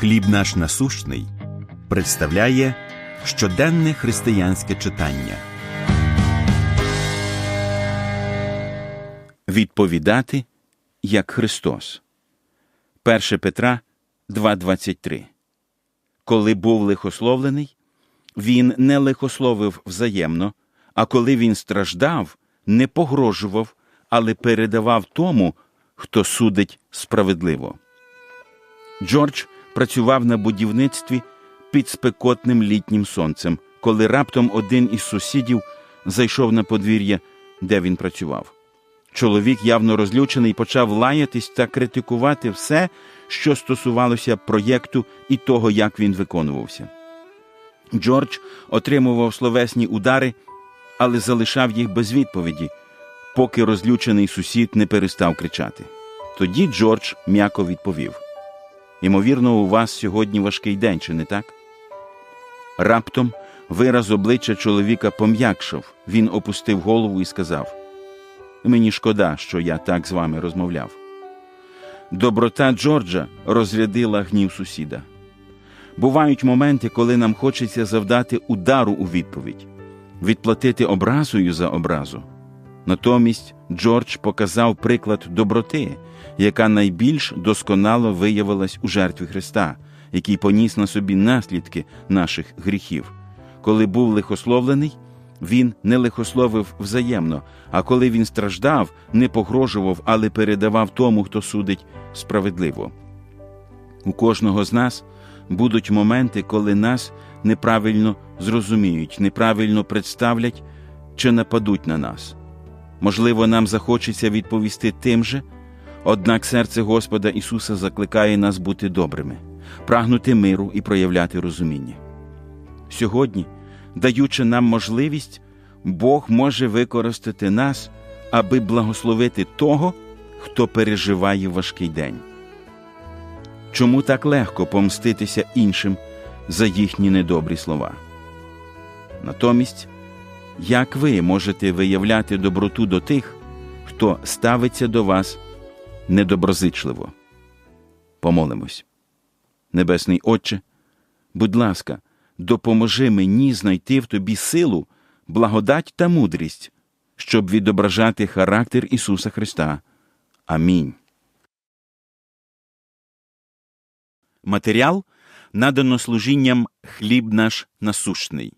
Хліб наш насущний представляє щоденне християнське читання. Відповідати як Христос. 1 Петра 2.23 Коли був лихословлений, він не лихословив взаємно, а коли він страждав, не погрожував, але передавав тому, хто судить справедливо. Джордж працював на будівництві під спекотним літнім сонцем, коли раптом один із сусідів зайшов на подвір'я, де він працював. Чоловік, явно розлючений, почав лаятись та критикувати все, що стосувалося проєкту і того, як він виконувався. Джордж отримував словесні удари, але залишав їх без відповіді, поки розлючений сусід не перестав кричати. Тоді Джордж м'яко відповів: Ймовірно, у вас сьогодні важкий день, чи не так? Раптом вираз обличчя чоловіка пом'якшав. Він опустив голову і сказав: Мені шкода, що я так з вами розмовляв. Доброта Джорджа розрядила гнів сусіда. Бувають моменти, коли нам хочеться завдати удару у відповідь, відплатити образою за образу. Натомість Джордж показав приклад доброти, яка найбільш досконало виявилась у жертві Христа, який поніс на собі наслідки наших гріхів. Коли був лихословлений, він не лихословив взаємно, а коли він страждав, не погрожував, але передавав тому, хто судить справедливо. У кожного з нас будуть моменти, коли нас неправильно зрозуміють, неправильно представлять чи нападуть на нас. Можливо, нам захочеться відповісти тим же, однак серце Господа Ісуса закликає нас бути добрими, прагнути миру і проявляти розуміння. Сьогодні, даючи нам можливість, Бог може використати нас, аби благословити того, хто переживає важкий день. Чому так легко помститися іншим за їхні недобрі слова? Натомість, як ви можете виявляти доброту до тих, хто ставиться до вас недоброзичливо? Помолимось. Небесний Отче, будь ласка, допоможи мені знайти в тобі силу, благодать та мудрість, щоб відображати характер Ісуса Христа. Амінь. Матеріал надано служінням хліб наш насущний.